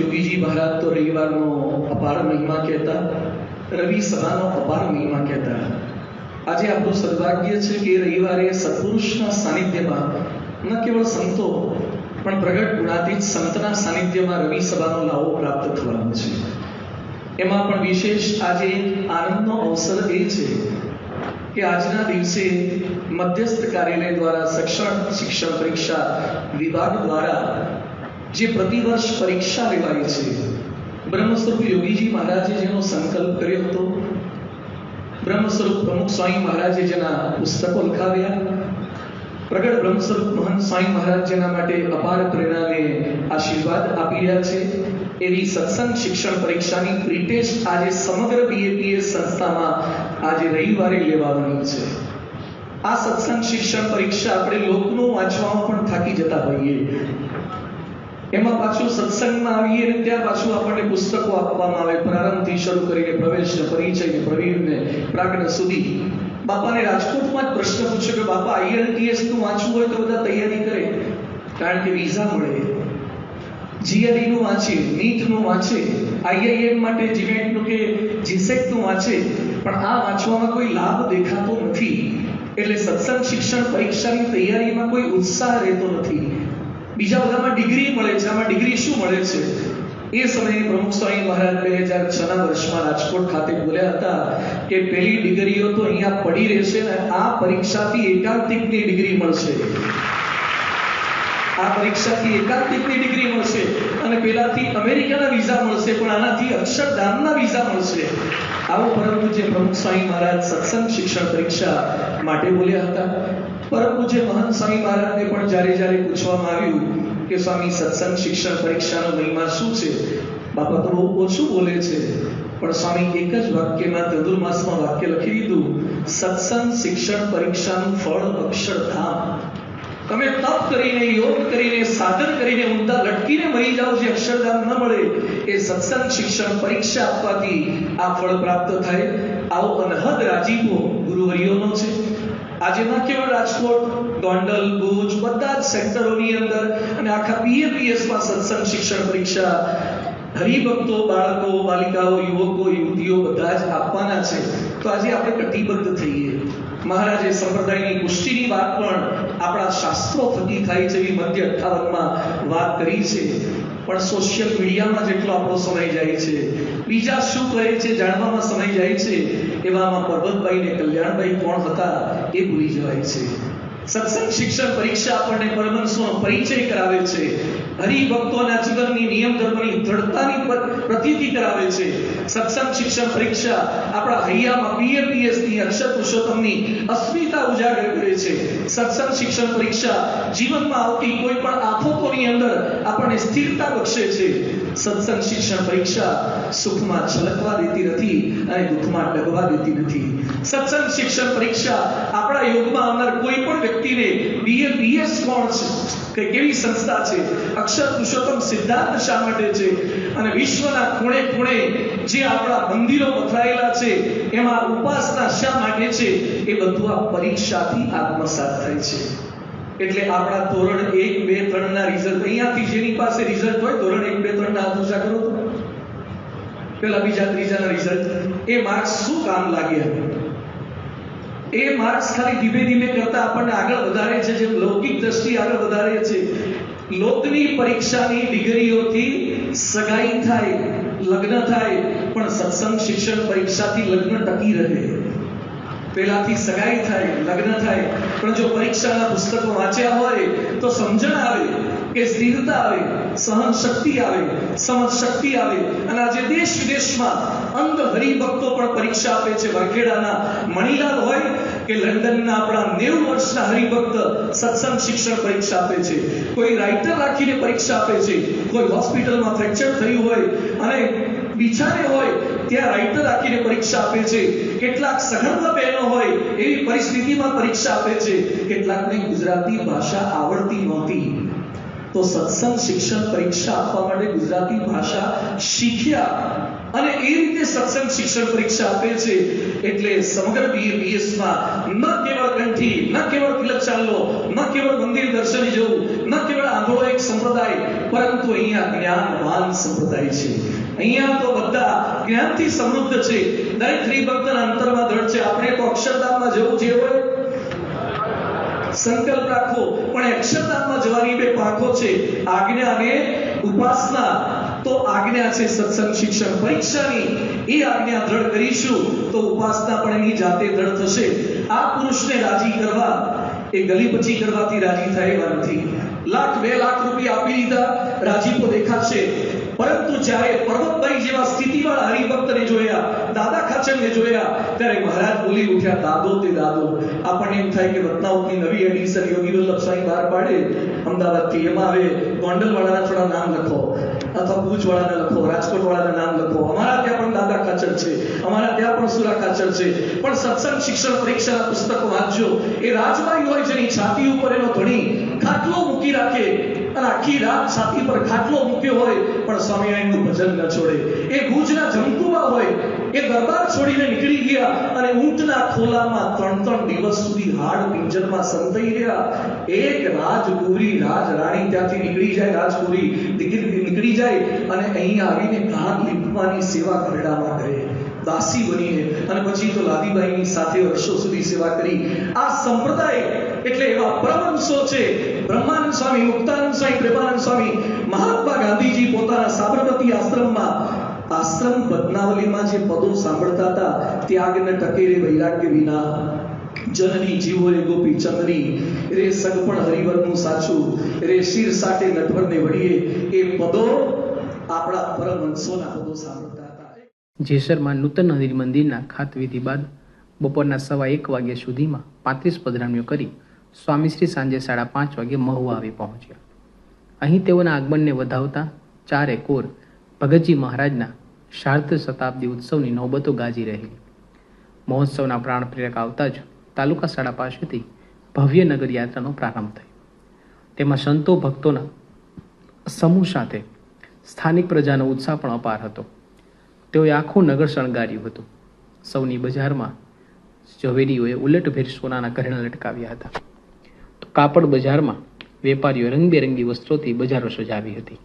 યોગીજી મહારાજ તો રવિવારનો અપાર મહિમા કહેતા, રવિ સભાનો અપાર મહિમા કહેતા. આજે આપણું સદભાગ્ય છે કે રવિવારે સત્પુરુષના સાનિધ્યમાં, ન કેવળ સંતો, પણ પ્રગટ ગુણાતીત સંતના સાનિધ્યમાં રવિ સભાનો લાવો પ્રાપ્ત થવાનો છે. એમાં પણ વિશેષ આજે આનંદનો અવસર એ છે કે આજના દિવસે મધ્યસ્થ કાર્યાલય દ્વારા શિક્ષણ શિક્ષણ પરીક્ષા વિભાગ દ્વારા જે પ્રતિવર્ષ પરીક્ષા લેવાય છે. બ્રહ્મસ્વરૂપ યોગીજી મહારાજે જેનો સંકલ્પ કર્યો હતો. બ્રહ્મસ્વરૂપ પ્રમુખ સ્વામી મહારાજે જેના પુસ્તકો લખાવ્યા. પ્રગટ બ્રહ્મસ્વરૂપ મહંત સ્વામી મહારાજ જેના માટે અપાર પ્રેરણાને આશીર્વાદ આપી રહ્યા છે. એવી સત્સંગ શિક્ષણ પરીક્ષાની પ્રીટેસ્ટ આજે સમગ્ર બીએપીએસ સંસ્થામાં આજે રવિવારે લેવાની છે. આ સત્સંગ શિક્ષણ પરીક્ષા આપણે લોકનું વાંચવામાં પણ થાકી જતા હોઈએ. એમાં પાછું સત્સંગમાં આવીએ ને ત્યાં પાછું આપણને પુસ્તકો આપવામાં આવે, પ્રારંભથી શરૂ કરીને પ્રવેશ ને પરિચય ને પ્રવીણ પ્રાજ્ઞ સુધી. બાપાને રાજકોટમાં જ પ્રશ્ન પૂછ્યો કે, બાપા આઈએલટીએસનું વાંચવું હોય તો બધા તૈયારી કરે. કારણ કે વિઝા મળે. જીઆરઈ નું વાંચે, નીટનું વાંચે આઈઆઈએમ માટે જીમેટનું કે જીસેકનું વાંચે. પણ આ વાંચવામાં કોઈ લાભ દેખાતો નથી. એટલે સત્સંગ, શિક્ષણ, પરીક્ષાની તૈયારીમાં કોઈ ઉત્સાહ રહેતો નથી. બીજા બધામાં ડિગ્રી મળે છે. આમાં ડિગ્રી શું મળે છે? એ સમયે પ્રમુખ સ્વામી મહારાજ બે હજાર છ ના વર્ષમાં રાજકોટ ખાતે બોલ્યા હતા કે પેલી ડિગ્રીઓ તો અહીંયા પડી રહેશે ને આ પરીક્ષાથી એકાંતિકની ડિગ્રી મળશે. આ પરીક્ષાથી એકાંતિકની ડિગ્રી મળશે અને પેલાથી અમેરિકાના વિઝા મળશે, પણ આનાથી અક્ષરધામના વિઝા મળશે. આવું પરંતુ જે પ્રમુખ સ્વામી મહારાજ સત્સંગ શિક્ષણ પરીક્ષા માટે બોલ્યા હતા પરમ પૂજ્ય મહાન સ્વામી મહારાજને પણ જ્યારે જ્યારે પૂછવામાં આવ્યું કે સ્વામી સત્સંગ શિક્ષણ પરીક્ષાનો મહિમા શું છે, બાપા તો બહુ ઓછું બોલે છે. પણ સ્વામી એક જ વાક્યમાં ધનુર્માસમાં વાક્ય લખી દીધું, સત્સંગ શિક્ષણ પરીક્ષાનું ફળ અક્ષરધામ. તમે તપ કરીને, યોગ કરીને, સાધન કરીને, ઊંધા લટકીને મરી જાઓ જે અક્ષરધામ ન મળે, એ સત્સંગ શિક્ષણ પરીક્ષા આપવાથી આ ફળ પ્રાપ્ત થાય. આવો અનહદ રાજીપો ગુરુવર્યોનો છે. આજે કેવળ રાજકોટ, ગોંડલ, ભુજ બધા જ સેક્ટરોની અંદર અને આખા બીએપીએસમાં સત્સંગ શિક્ષણ પરીક્ષા. હરિભક્તો બાળકો, બાલિકાઓ, યુવકો, યુવતીઓ બધા જ આપવાના છે. તો આજે આપણે કટિબદ્ધ થઈએ. મહારાજે સંપ્રદાયની પુષ્ટિની વાત પણ આપણા શાસ્ત્રો થકી થાય છે એવી મધ્ય અઠાવનમાં વાત કરી છે. પણ સોશિયલ મીડિયામાં જેટલો આપણો સમય જાય છે. બીજા શું કરે છે જાણવામાં સમય જાય છે? એવામાં પરબતભાઈ ને કલ્યાણભાઈ કોણ હતા એ ભૂલી જવાય છે. સત્સંગ શિક્ષણ પરીક્ષા આપણને પરમહંસનો પરિચય કરાવે છે. હરિભક્તોના જીવનની નિયમ ધર્મની દ્રઢતાની પ્રતીતિ કરાવે છે. સત્સંગ શિક્ષણ પરીક્ષા આપણા હૈયામાં પીએપીએસની અક્ષર પુરુષોત્તમની અસ્મિતા ઉજાગર કરે છે. સત્સંગ શિક્ષણ પરીક્ષા જીવનમાં આવતી કોઈ પણ આફતોની અંદર આપણને સ્થિરતા બક્ષે છે. સત્સંગ શિક્ષણ પરીક્ષા સુખમાં છલકવા દેતી નથી અને દુઃખમાં ડગવા દેતી નથી. સત્સંગ શિક્ષણ પરીક્ષા આપણા યોગમાં આવનાર કોઈ પણ વ્યક્તિને બીએ બીએસ કોણ છે? કે કેવી સંસ્થા છે? અક્ષર પુરુષોત્તમ સિદ્ધાંત શા માટે છે? અને વિશ્વના ખૂણે ખૂણે જે આપણા મંદિરો પથરાયેલા છે, એમાં ઉપાસના શા માટે છે, એ બધું આ પરીક્ષાથી આત્મસાત થાય છે. એટલે આપણા ધોરણ એક, બે, ત્રણ ના રિઝલ્ટ, અહીંયાથી જેની પાસે રિઝલ્ટ હોય, ધોરણ એક, બે, ત્રણ ના આતુષા કરો પેલા બીજા ત્રીજાના રિઝલ્ટ. એ માર્ક્સ શું કામ લાગે એ માર્ક્સ ખાલી ધીમે ધીમે કરતા આપણને આગળ વધારે છે, જેમ લૌકિક દ્રષ્ટિ આગળ વધારે છે. લોકની પરીક્ષાની ડિગ્રીઓથી સગાઈ થાય. લગ્ન થાય, પણ સત્સંગ શિક્ષણ પરીક્ષાથી લગ્ન ટકી રહે. પેલાથી સગાઈ થાય, લગ્ન થાય, પણ જો પરીક્ષાના પુસ્તકો વાંચ્યા હોય, તો સમજણ આવે કે સ્થિરતા આવે સહન શક્તિ આવે સમજ શક્તિ આવે. અને આજે દેશ વિદેશમાં અંધ હરિભક્તો પણ પરીક્ષા આપે છે. વરખેડાના મણિલાલ હોય કે લંડનના આપણા નેવું વર્ષના હરિભક્ત સત્સંગ શિક્ષણ પરીક્ષા આપે છે, કોઈ રાઇટર રાખીને પરીક્ષા આપે છે, કોઈ હોસ્પિટલમાં ફ્રેક્ચર થયું હોય અને બિચારે હોય ત્યાં રાઇટર રાખીને પરીક્ષા આપે છે, કેટલાક સઘન બહેનો હોય એવી પરિસ્થિતિમાં પરીક્ષા આપે છે કેટલાકને ગુજરાતી ભાષા આવડતી નહોતી. તો સત્સંગ શિક્ષણ પરીક્ષા આપવા માટે ગુજરાતી ભાષા શીખ્યા અને એ રીતે સત્સંગ શિક્ષણ પરીક્ષા આપે છે, એટલે સમગ્ર બીએસમાં ન કેવળ કંઠી, ન કેવળ તિલક ચાલો ન કેવળ મંદિર દર્શને જવું, ન કેવળ આંધળો એક સંપ્રદાય, પરંતુ અહીંયા જ્ઞાનવાન સંપ્રદાય છે. અહીંયા તો બધા જ્ઞાનથી સમૃદ્ધ છે. દરેક હરિભક્તના અંતરમાં દ્રઢ છે. આપણે તો અક્ષરધામમાં જવું જે હોય? સંકલ્પ રાખો. પણ અક્ષરધામમાં જવાની બે પાંખો છે. આજ્ઞા અને ઉપાસના. તો આજ્ઞા છે સત્સંગ શિક્ષણ પરીક્ષાની. એ આજ્ઞા દ્રઢ કરીશું તો ઉપાસના પણ એની જાતે દ્રઢ થશે. આ પુરુષને રાજી કરવા, એ ગલી પછી કરવાથી રાજી થાય એવા નથી. લાખ, બે લાખ રૂપિયા આપી દીધા રાજીપો દેખાશે. પરંતુ જ્યારે પર્વતભાઈ જેવા સ્થિતિવાળા હરિભક્તને જોયા, દાદા ખાચરને જોયા, ત્યારે મહારાજ બોલી ઉઠ્યા, દાદો તે દાદો. આપણને એમ થાય કે રત્નાવતી નવી એડિશન યોગી વલ્લભ સાંઈ બહાર પાડે. અમદાવાદથી એમાં હવે ગોંડલવાળાના થોડા નામ લખો. અથવા ભુજવાળાના લખો, રાજકોટવાળાના નામ લખો. અમારા ત્યાં પણ દાદા ખાચર છે. અમારા ત્યાં પણ સુરા કાચર છે. પણ સત્સંગ, શિક્ષણ પરીક્ષાના પુસ્તકો વાંચજો. એ રાજબાઈ હોય જેની છાતી ઉપર એનો ધણી ખાટલો મૂકી રાખે. અને આખી રાત છાતી પર ખાટલો મૂક્યો હોય, પણ સ્વામિનારાયણનું ભજન ન છોડે. એ ભુજના જંતુમાં હોય, એ દરબાર છોડીને નીકળી ગયા અને ઊંટના ખોલામાં ત્રણ ત્રણ દિવસ સુધી હાડ પિંજરમાં સંતાઈ રહ્યા. એક રાજકુરી રાજ ત્યાંથી નીકળી જાય, રાજકુરી દીકરી નીકળી જાય અને અહીં આવીને ઘાટ લીંપવાની સેવા ઘરડામાં કરે. દાસી બનીને અને પછી તો લાદીબાઈની સાથે વર્ષો સુધી સેવા કરી. આ સંપ્રદાય એટલે એવા પરમહંસો છે. બ્રહ્માનંદ સ્વામી, મુક્તાનંદ સ્વામી પ્રેમાનંદ સ્વામી, મહાત્મા ગાંધીજી પોતાના સાબરમતી આશ્રમમાં, આશ્રમ બદનાવલીમાં જે પદો સાંભળતા હતા, ત્યાગને ટકેરે વૈરાગ્ય વિના, જનની જીવો રે ગોપી ચંદ્રી રે સગપણ હરિવરનું સાચું, રે શિર સાટે નટવરને વળીએ, એ પદો આપણા પરમહંસોના પદો સાંભળતા હતા. જેસરમાં નૂતન હરિ મંદિરના ખાતવિધિ બાદ બપોરના સવા એક વાગ્યા સુધીમાં પાંત્રીસ પધરામણીઓ કરી સ્વામીશ્રી સાંજે સાડા પાંચ વાગે મહુવા આવી પહોંચ્યા. અહીં તેઓના આગમનને વધાવતા ચારે કોર ભગતજી મહારાજના શાર્દ શતાબ્દી ઉત્સવની નોબતો ગાજી રહેલી મહોત્સવના પ્રાણ પ્રેરક આવતા જ તાલુકા શાળા પાસેથી ભવ્ય નગર યાત્રાનો પ્રારંભ થયો. તેમાં સંતો ભક્તોના સમૂહ સાથે સ્થાનિક પ્રજાનો ઉત્સાહ પણ અપાર હતો. તેઓએ આખું નગર શણગાર્યું હતું. સૌની બજારમાં ઝવેરીઓએ ઉલટભેર સોનાના ઘરેણા લટકાવ્યા હતા. કાપડ બજારમાં વેપારીઓ રંગબેરંગી વસ્ત્રોથી બજારો સજાવી હતી.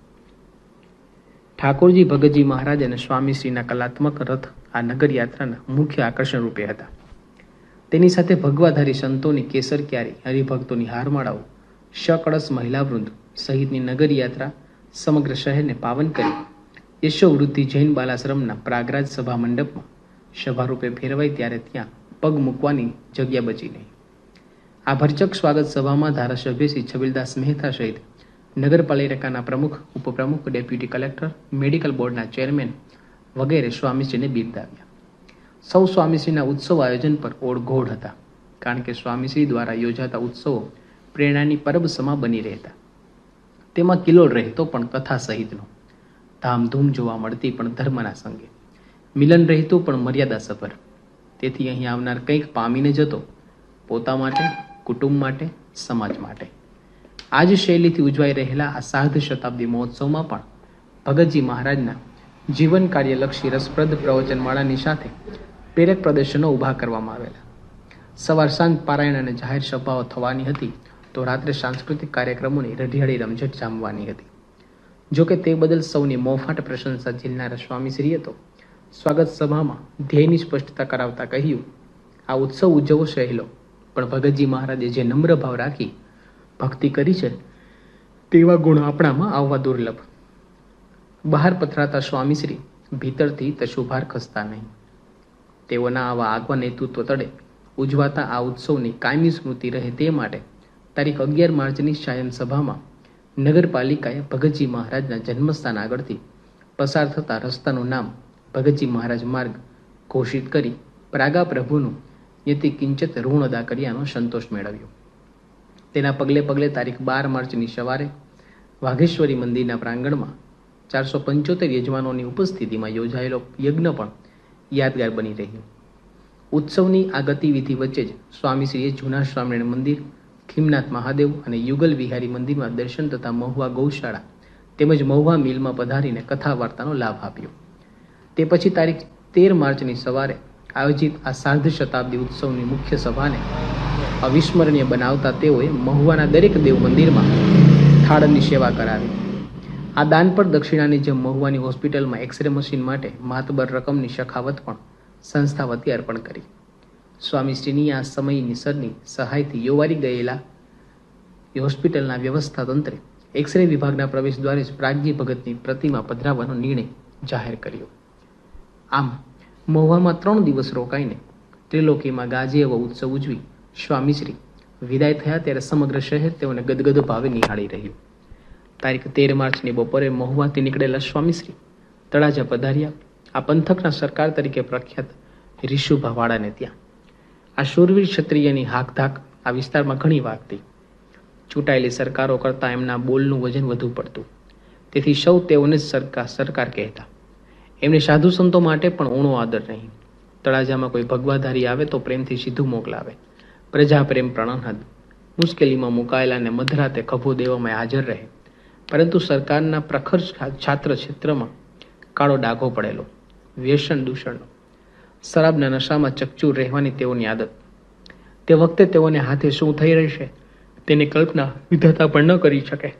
ઠાકોરજી ભગતજી મહારાજ અને સ્વામીશ્રીના કલાત્મક રથ આ નગર યાત્રાના મુખ્ય આકર્ષણ રૂપે હતા. તેની સાથે ભગવાધારી સંતોની કેસર ક્યારી, હરિભક્તોની હારમાળાઓ શકળસ મહિલા વૃંદ સહિતની નગર યાત્રા સમગ્ર શહેરને પાવન કરી. યશોવૃદ્ધિ જૈન બાલાશ્રમના પ્રાગરાજ સભા મંડપમાં સભારૂપે ફેરવાઈ ત્યારે ત્યાં પગ મૂકવાની જગ્યા બચી નહીં આ ભરચક સ્વાગત સભામાં ધારાસભ્ય શ્રી છબીલદાસ મહેતા સહિત નગરપાલિકાના પ્રમુખ, ઉપપ્રમુખ, ડેપ્યુટી કલેક્ટર, મેડિકલ બોર્ડના ચેરમેન વગેરે સ્વામીશ્રીને બિરદાવ્યા. સૌ સ્વામીશ્રીના ઉત્સવ આયોજન પર ઓળઘોળ હતા, કારણ કે સ્વામીશ્રી દ્વારા યોજાતા ઉત્સવો પ્રેરણાની પરબ સમા બની રહેતા. તેમાં કિલોલ રહેતો પણ કથા સહિતનો. ધામધૂમ જોવા મળતી પણ ધર્મના સંગે. મિલન રહેતું પણ મર્યાદા સભર. તેથી અહીં આવનાર કંઈક પામીને જતો પોતા માટે કુટુંબ માટે, સમાજ માટે. આ જ શૈલીથી ઉજવાઈ રહેલા આ સાર્ધ શતાબ્દી મહોત્સવમાં પણ ભગતજી મહારાજના જીવન કાર્યલક્ષી રસપ્રદ પ્રવચનમાળાની સાથે પ્રેરક પ્રદર્શનો ઊભા કરવામાં આવેલા. સવાર સાંજ પારાયણ અને જાહેર સભાઓ થવાની હતી તો રાત્રે સાંસ્કૃતિક કાર્યક્રમોની રઢિયાળી રમઝટ જામવાની હતી. જો કે તે બદલ સૌની મોફાટ પ્રશંસા ઝીલનારા સ્વામીશ્રીએ તો સ્વાગત સભામાં ધ્યેયની સ્પષ્ટતા કરાવતા કહ્યું, આ ઉત્સવ ઉજવવો સહેલો. પણ ભગતજી મહારાજે જે નમ્ર ભાવ રાખી ભક્તિ કરી છે, તેવા ગુણ આપણામાં આવવા દુર્લભ. બહાર પથરાતા સ્વામીશ્રી ભીતરથી તશુભાર ખસતા નહીં. તેઓના આવા આગવા નેતૃત્વ તળે ઉજવાતા આ ઉત્સવની કાયમી સ્મૃતિ રહે તે માટે તારીખ અગિયાર માર્ચની શાયન સભામાં નગરપાલિકાએ ભગતજી મહારાજના જન્મસ્થાન આગળથી પસાર થતા રસ્તાનું નામ ભગતજી મહારાજ માર્ગ ઘોષિત કરી પ્રાગા પ્રભુનું યતિ કિંચિત ઋણ અદા કર્યાનો સંતોષ મેળવ્યો. તેના પગલે પગલે તારીખ બાર માર્ચની સવારે વાઘેશ્વરી મંદિરના પ્રાંગણમાં ચારસો પંચોતેર યજમાનોની ઉપસ્થિતિમાં યોજાયેલો યજ્ઞ પણ યાદગાર બની રહ્યો. ઉત્સવની આ ગતિવિધિ વચ્ચે જ સ્વામીશ્રીએ જૂના સ્વામિનારાયણ મંદિર, ખીમનાથ મહાદેવ અને યુગલ વિહારી મંદિરમાં દર્શન તથા મહુવા ગૌશાળા તેમજ મહુવા મિલમાં પધારીને કથા વાર્તાનો લાભ આપ્યો. તે પછી તારીખ તેર માર્ચની સવારે આયોજિત આ સાર્ધ શતાબ્દી ઉત્સવની મુખ્ય સભાને અવિસ્મરણીય બનાવતા તેઓએ મહુવાના દરેક દેવ મંદિરમાં થાળની સેવા કરાવી. આ દાન પર દક્ષિણાની જેમ મહુવાની હોસ્પિટલમાં એક્સરે મશીન માટે માતબર રકમની શખાવત પણ સંસ્થા વતી અર્પણ કરી. સ્વામીશ્રીની આ સમયની સરની સહાયથી યોવારી ગયેલા હોસ્પિટલના વ્યવસ્થા તંત્રે એક્સરે વિભાગના પ્રવેશ દ્વારે જ પ્રાગજી ભગતની પ્રતિમા પધરાવવાનો નિર્ણય જાહેર કર્યો. આમ મહુવામાં ત્રણ દિવસ રોકાઈને ત્રિલોકીમાં ગાજે એવો ઉત્સવ ઉજવી સ્વામીશ્રી વિદાય થયા ત્યારે સમગ્ર શહેર તેઓને ગદગદ ભાવે નિહાળી રહ્યું. તારીખ તેર માર્ચની બપોરે મહુવાથી નીકળેલા સ્વામીશ્રી તળાજા પધાર્યા. આ પંથકના સરકાર તરીકે પ્રખ્યાત રીશુભાવાળાને ત્યાં. આ શૂરવીર ક્ષત્રિયની હાકધાક આ વિસ્તારમાં ઘણી વાગતી. ચૂંટાયેલી સરકારો કરતાં એમના બોલનું વજન વધુ પડતું. તેથી સૌ તેઓને જ સરકાર સરકાર કહેતા. એમને સાધુ સંતો માટે પણ ઊણો આદર નહીં. તળાજામાં કોઈ ભગવાધારી આવે તો પ્રેમથી સીધું મોકલાવે. પ્રજા પ્રેમ પ્રણહદ. મુશ્કેલીમાં મુકાયેલાને મધરાતે ખભો દેવામાં હાજર રહે. પરંતુ સરકારના પ્રખર છાત્ર ક્ષેત્રમાં કાળો ડાઘો પડેલો. વ્યસન દૂષણનો. શરાબના નશામાં ચકચૂર રહેવાની તેઓની આદત. તે વખતે તેઓને હાથે શું થઈ રહેશે? તેની કલ્પના વિધાતા પણ ન કરી શકે.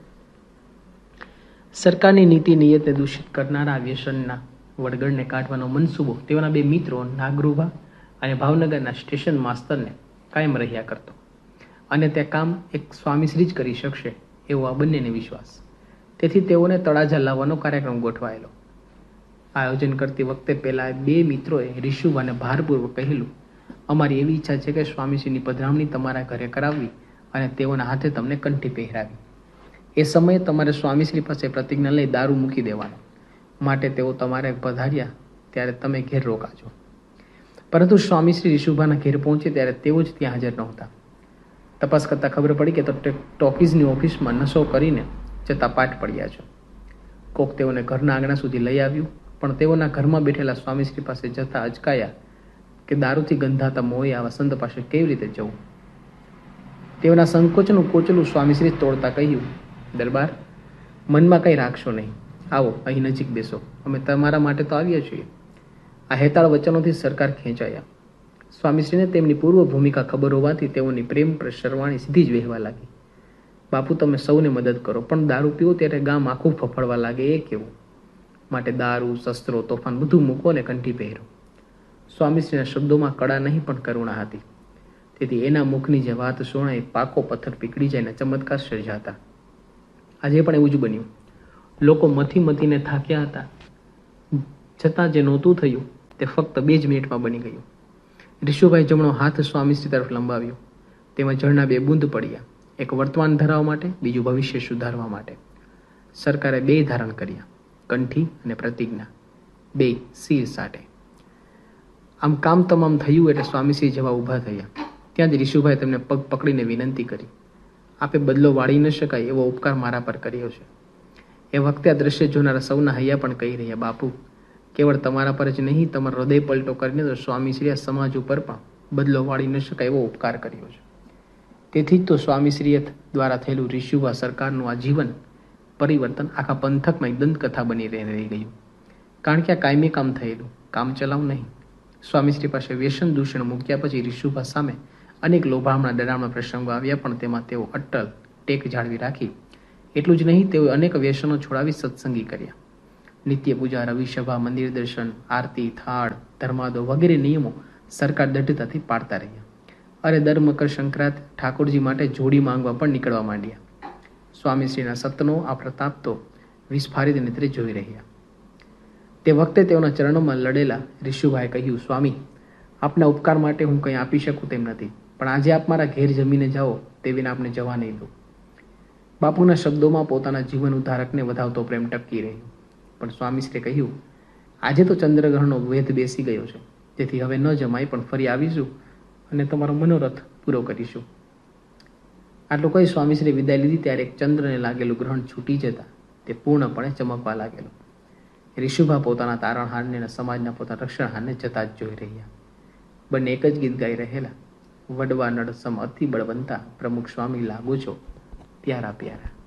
સરકારની નીતિ નિયતને દૂષિત કરનારા વ્યસનના વડગડને કાઢવાનો મનસૂબો તેઓના બે મિત્રો નાગરુભા અને ભાવનગરના સ્ટેશન માસ્તરને કાયમ રહ્યા કરતો. અને તે કામ એક સ્વામીશ્રી જ કરી શકશે એવો આ બંનેને વિશ્વાસ. તેથી તેઓને તળાજા લાવવાનો કાર્યક્રમ ગોઠવાયેલો. આયોજન કરતી વખતે પહેલા બે મિત્રોએ રિશુભાને ભારપૂર્વક કહેલું, અમારી એવી ઈચ્છા છે કે સ્વામીશ્રીની પધરામણી તમારા ઘરે કરાવવી અને તેઓના હાથે તમને કંઠી પહેરાવી. એ સમયે તમારે સ્વામીશ્રી પાસે પ્રતિજ્ઞા લઈ દારૂ મૂકી દેવાનો. માટે તેઓ તમારે પધાર્યા, ત્યારે તમે ઘેર રોકાજો. પરંતુ સ્વામીશ્રી ઋષુભાના ઘેર પહોંચે ત્યારે તેઓ જ ત્યાં હાજર નહોતા. તપાસ કરતાં ખબર પડી કે તો ટોકીઝની ઓફિસમાં નશો કરીને જતા પાઠ પડ્યા છે. કોક તેઓને ઘરના આંગણા સુધી લઈ આવ્યું, પણ તેઓના ઘરમાં બેઠેલા સ્વામીશ્રી પાસે જતા અચકાયા કે દારૂથી ગંધાતા મોએ આવા સંત પાસે કેવી રીતે જવું? તેઓના સંકોચનું કોચલું સ્વામીશ્રી તોડતા કહ્યું, દરબાર, મનમાં કંઈ રાખશો નહીં. આવો, અહીં નજીક બેસો. અમે તમારા માટે તો આવ્યા છીએ. આ હેતાળ વચનોથી સરકાર ખેંચાયા. સ્વામીશ્રીને તેમની પૂર્વ ભૂમિકા ખબર હોવાથી તેઓની પ્રેમ પ્રસરવાણી સીધી જ વહેવા લાગી. બાપુ, તમે સૌને મદદ કરો, પણ દારૂ પીવો ત્યારે ગામ આખું ફફડવા લાગે, એ કેવું? માટે દારૂ, શસ્ત્રો, તોફાન બધું મૂકો અને કંઠી પહેરો. સ્વામીશ્રીના શબ્દોમાં કળા નહીં, પણ કરુણા હતી. તેથી એના મુખની જે વાત સુણાય પાકો પથ્થર પીકળી જાય ને ચમત્કાર સર્જાતા. આજે પણ એવું જ બન્યું. લોકો મથી મથીને થાક્યા હતા. છતાં જે નહોતું થયું, તે ફક્ત બે જ મિનિટમાં બની ગયું. રિશુભાઈ જમણો હાથ સ્વામીશ્રી તરફ લંબાવ્યો. તેમાં જળના બે બૂંદ પડ્યા. એક વર્તમાન ધરાવવા માટે, બીજું ભવિષ્ય સુધારવા માટે. સરકારે બે ધારણ કર્યા, કંઠી અને પ્રતિજ્ઞા. બે શિર સાટે. આમ કામ તમામ થયું એટલે સ્વામીશ્રી જવા ઊભા થયા. ત્યાં જ રિશુભાઈ તેમને પગ પકડીને વિનંતી કરી. આપે બદલો વાળી ન શકાય એવો ઉપકાર મારા પર કર્યો છે. એ વખતે આ દ્રશ્ય જોનારા સૌના હૈયા પણ કહી રહ્યા, બાપુ, કેવળ તમારા પર જ નહીં, તમારો હૃદય પલટો કરીને તો સ્વામીશ્રી આ સમાજ ઉપર પણ બદલો વાળી ન શકાય એવો ઉપકાર કર્યો છે. તેથી જ તો સ્વામીશ્રીએ દ્વારા થયેલું રિશુભા સરકારનું આ જીવન પરિવર્તન આખા પંથકમાં દંતકથા બની રહી ગયું. કારણ કે આ કાયમી કામ થયેલું, કામ ચલાવ નહીં. સ્વામીશ્રી પાસે વ્યસન દૂષણ મૂક્યા પછી રિશુભા સામે અનેક લોભામણા ડરામણા પ્રસંગો આવ્યા પણ તેમાં તેઓ અટ્ટલ ટેક જાળવી રાખી એટલું જ નહીં, તેઓએ અનેક વ્યસનો છોડાવી સત્સંગી કર્યા. નિત્ય પૂજા રવિસભા મંદિર દર્શન, આરતી, થાળ, ધર્માદો વગેરે નિયમો સરકાર દઢતાથી પાડતા રહ્યા. અરે દર મકર સંક્રાંત ઠાકોરજી માટે જોડી માંગવા પણ નીકળવા માંડ્યા. સ્વામીશ્રીના સતનો આ પ્રતાપ તો વિસ્ફારિત નેત્રે જોઈ રહ્યા. તે વખતે તેઓના ચરણોમાં લડેલા રિશુભાઈ કહ્યું, સ્વામી, આપના ઉપકાર માટે હું કંઈ આપી શકું તેમ નથી, પણ આજે આપ મારા ઘેર જમીને જાઓ, તે વિના આપને જવા નહીં દઉં. બાપુના શબ્દોમાં પોતાના જીવન ઉદ્ધારકને વધાવતો પ્રેમ ટકી રહ્યો. પણ સ્વામીશ્રીએ કહ્યું, આજે તો ચંદ્રગ્રહણનો વેધ બેસી ગયો છે. તેથી હવે ન જમાય, પણ ફરી આવીશું અને તમારો મનોરથ પૂરો કરીશું. આટલું કહી સ્વામીશ્રીએ વિદાય લીધી, ત્યારે એક ચંદ્રને લાગેલું ગ્રહણ છૂટી જતા તે પૂર્ણપણે ચમકવા લાગેલું. રિશુભા પોતાના તારણહારને અને સમાજના પોતાના રક્ષણહારને જતા જ જોઈ રહ્યા. બંને એક જ ગીત ગાઈ રહેલા. વડવા નળ સમ અતિ બળવંતા પ્રમુખ સ્વામી લાગુ છો. piara-piara.